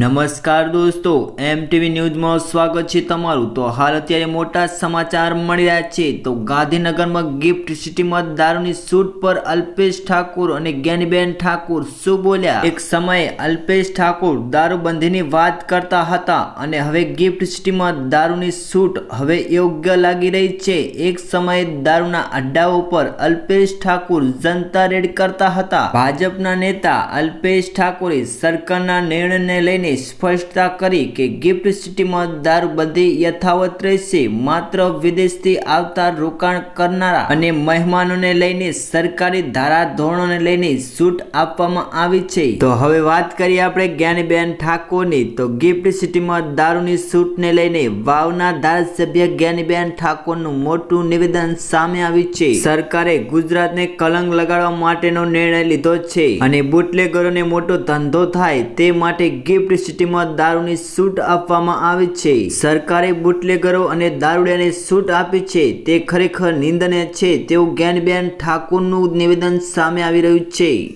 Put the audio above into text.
નમસ્કાર દોસ્તો એમ ટીવી ન્યૂઝમાં સ્વાગત છે તમારું. તો હાલ અત્યારે મોટા સમાચાર મળી રહ્યા છે. તો ગાંધીનગરમાં ગિફ્ટ સિટીમાં દારૂની શૂટ પર અલ્પેશ ઠાકુર અને જ્ઞાનીબેન ઠાકુર શું બોલ્યા? એક સમયે અલ્પેશ ઠાકુર દારૂબંધીની વાત કરતા હતા અને હવે ગિફ્ટ સિટીમાં દારૂની શૂટ હવે યોગ્ય લાગી રહી છે. એક સમયે દારૂના અડ્ડાઓ પર અલ્પેશ ઠાકુર જનતા રેડ કરતા હતા. ભાજપના નેતા અલ્પેશ ઠાકોરે સરકારના નિર્ણયને લઈને સ્પષ્ટતા કરી કે ગિફ્ટ સિટીમાં દારૂબંધી યથાવત રહેશે. માત્ર વિદેશથી આવતા રોકાણ કરનારા અને મહેમાનોને લઈને સરકારી ધારાધોરણોને લઈને છૂટ આપવામાં આવી છે. તો હવે વાત કરીએ આપણે જ્ઞાનીબેન ઠાકોરની. તો ગિફ્ટ સિટીમાં દારૂની છૂટને લઈને વાવના ધારાસભ્ય જ્ઞાનીબેન ઠાકોરનું મોટું નિવેદન સામે આવ્યું છે. સરકારે ગુજરાતને કલંક લગાડવા માટેનો નિર્ણય લીધો છે અને બુટલેગરોને મોટો ધંધો થાય તે માટે ગિફ્ટ સિટીમાં દારૂની છૂટ આપવામાં આવી છે. સરકારે બુટલેગરો અને દારૂડિયાને છૂટ આપી છે. તે ખરેખર નિંદનીય છે. તેવું જ્ઞાનબેન ઠાકોરનું નિવેદન સામે આવી રહ્યું છે.